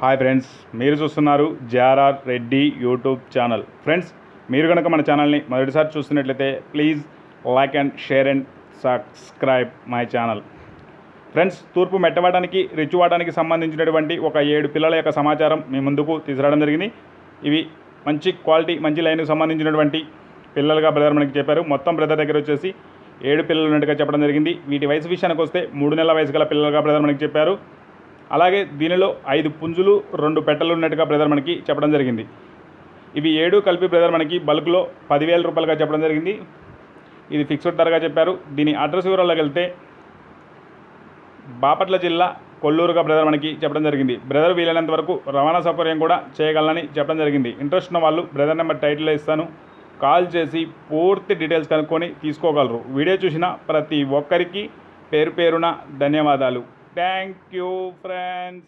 Hi friends మీరు చూస్తున్నారు JRR Reddy YouTube channel. Friends మీరు కనుక మన ఛానల్ని మొదటిసారి చూస్తున్నట్లయితే please like and share and subscribe my channel. Friends తూర్పు మెట్టవాడానికి రిచ్చువాడానికి సంబంధించినటువంటి ఒక ఏడు పిల్లల యొక్క సమాచారం మీ ముందుకు తీసుకురావడం జరిగింది. ఇవి మంచి క్వాలిటీ మంచి లైన్కి సంబంధించినటువంటి పిల్లలుగా బ్రదర్ మనకి చెప్పారు. మొత్తం బ్రదర్ దగ్గర వచ్చేసి ఏడు పిల్లలు ఉన్నట్టుగా చెప్పడం జరిగింది. వీటి వయసు విషయానికి వస్తే మూడు నెలల వయసు గల పిల్లలుగా బ్రదర్ మనకి చెప్పారు. అలాగే దీనిలో ఐదు పుంజులు రెండు పెట్టలు ఉన్నట్టుగా బ్రదర్ మనకి చెప్పడం జరిగింది. ఇవి ఏడు కలిపి బ్రదర్ మనకి బల్క్లో పదివేల రూపాయలుగా చెప్పడం జరిగింది. ఇది ఫిక్స్డ్ ధరగా చెప్పారు. దీని అడ్రస్ వివరాల్లోకి వెళ్తే బాపట్ల జిల్లా కొల్లూరుగా బ్రదర్ మనకి చెప్పడం జరిగింది. బ్రదర్ వీలైనంత వరకు రవాణా సౌకర్యం కూడా చేయగలనని చెప్పడం జరిగింది. ఇంట్రెస్ట్ ఉన్న వాళ్ళు బ్రదర్ నెంబర్ టైటిల్లో ఇస్తాను. కాల్ చేసి పూర్తి డీటెయిల్స్ కనుక్కొని తీసుకోగలరు. వీడియో చూసిన ప్రతి ఒక్కరికి పేరు పేరున ధన్యవాదాలు. Thank you, friends.